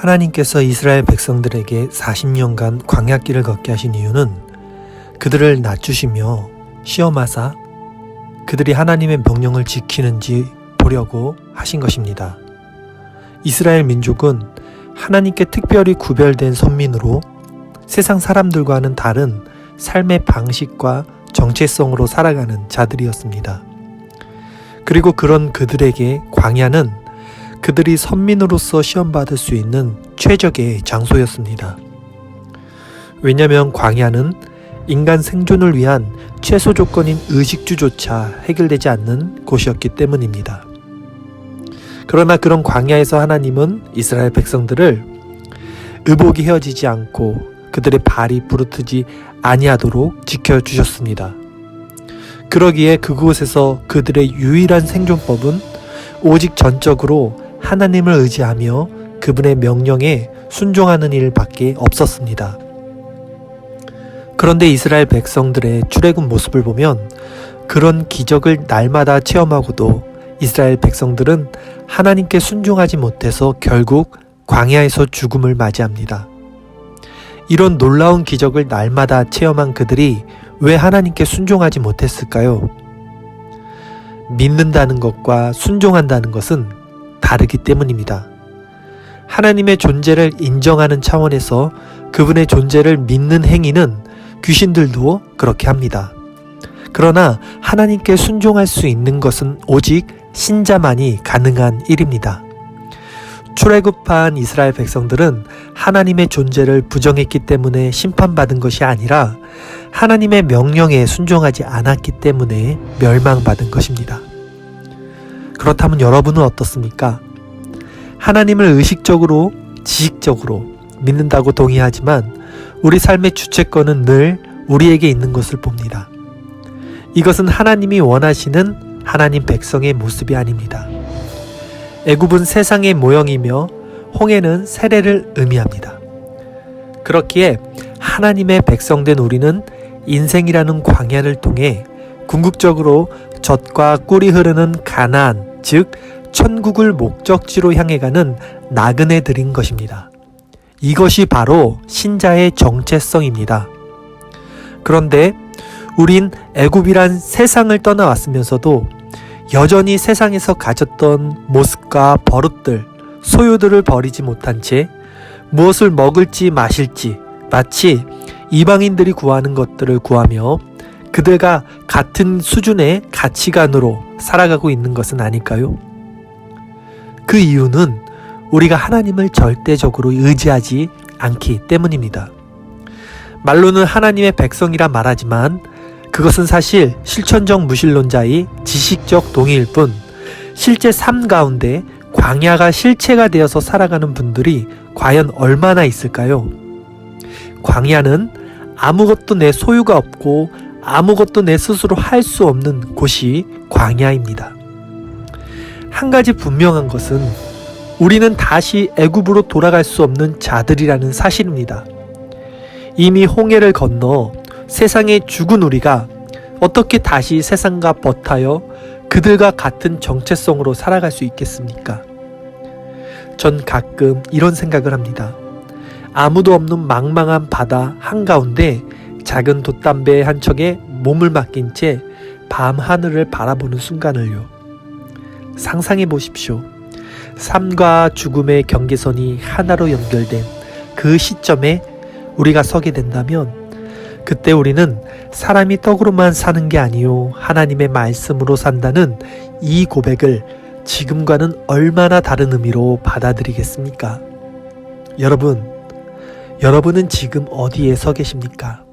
하나님께서 이스라엘 백성들에게 40년간 광야길을 걷게 하신 이유는 그들을 낮추시며 시험하사 그들이 하나님의 명령을 지키는지 보려고 하신 것입니다. 이스라엘 민족은 하나님께 특별히 구별된 선민으로 세상 사람들과는 다른 삶의 방식과 정체성으로 살아가는 자들이었습니다. 그리고 그런 그들에게 광야는 그들이 선민으로서 시험받을 수 있는 최적의 장소였습니다. 왜냐하면 광야는 인간 생존을 위한 최소 조건인 의식주조차 해결되지 않는 곳이었기 때문입니다. 그러나 그런 광야에서 하나님은 이스라엘 백성들을 의복이 헤어지지 않고 그들의 발이 부르트지 아니하도록 지켜주셨습니다. 그러기에 그곳에서 그들의 유일한 생존법은 오직 전적으로 하나님을 의지하며 그분의 명령에 순종하는 일밖에 없었습니다. 그런데 이스라엘 백성들의 출애굽 모습을 보면 그런 기적을 날마다 체험하고도 이스라엘 백성들은 하나님께 순종하지 못해서 결국 광야에서 죽음을 맞이합니다. 이런 놀라운 기적을 날마다 체험한 그들이 왜 하나님께 순종하지 못했을까요? 믿는다는 것과 순종한다는 것은 다르기 때문입니다. 하나님의 존재를 인정하는 차원에서 그분의 존재를 믿는 행위는 귀신들도 그렇게 합니다. 그러나 하나님께 순종할 수 있는 것은 오직 신자만이 가능한 일입니다. 출애굽한 이스라엘 백성들은 하나님의 존재를 부정했기 때문에 심판받은 것이 아니라 하나님의 명령에 순종하지 않았기 때문에 멸망받은 것입니다. 그렇다면 여러분은 어떻습니까? 하나님을 의식적으로, 지식적으로 믿는다고 동의하지만 우리 삶의 주체권은 늘 우리에게 있는 것을 봅니다. 이것은 하나님이 원하시는 하나님 백성의 모습이 아닙니다. 애굽은 세상의 모형이며 홍해는 세례를 의미합니다. 그렇기에 하나님의 백성된 우리는 인생이라는 광야를 통해 궁극적으로 젖과 꿀이 흐르는 가나안, 즉 천국을 목적지로 향해 가는 나그네들인 것입니다. 이것이 바로 신자의 정체성입니다. 그런데 우린 애굽이란 세상을 떠나왔으면서도 여전히 세상에서 가졌던 모습과 버릇들, 소유들을 버리지 못한 채 무엇을 먹을지 마실지 마치 이방인들이 구하는 것들을 구하며 그들과 같은 수준의 가치관으로 살아가고 있는 것은 아닐까요? 그 이유는 우리가 하나님을 절대적으로 의지하지 않기 때문입니다. 말로는 하나님의 백성이라 말하지만 그것은 사실 실천적 무신론자의 지식적 동의일 뿐 실제 삶 가운데 광야가 실체가 되어서 살아가는 분들이 과연 얼마나 있을까요? 광야는 아무것도 내 소유가 없고 아무것도 내 스스로 할 수 없는 곳이 광야입니다. 한 가지 분명한 것은 우리는 다시 애굽으로 돌아갈 수 없는 자들이라는 사실입니다. 이미 홍해를 건너 세상에 죽은 우리가 어떻게 다시 세상과 버타여 그들과 같은 정체성으로 살아갈 수 있겠습니까? 전 가끔 이런 생각을 합니다. 아무도 없는 망망한 바다 한가운데 작은 돛담배 한 척에 몸을 맡긴 채 밤 하늘을 바라보는 순간을요. 상상해 보십시오. 삶과 죽음의 경계선이 하나로 연결된 그 시점에 우리가 서게 된다면 그때 우리는 사람이 떡으로만 사는 게 아니요 하나님의 말씀으로 산다는 이 고백을 지금과는 얼마나 다른 의미로 받아들이겠습니까? 여러분, 여러분은 지금 어디에 서 계십니까?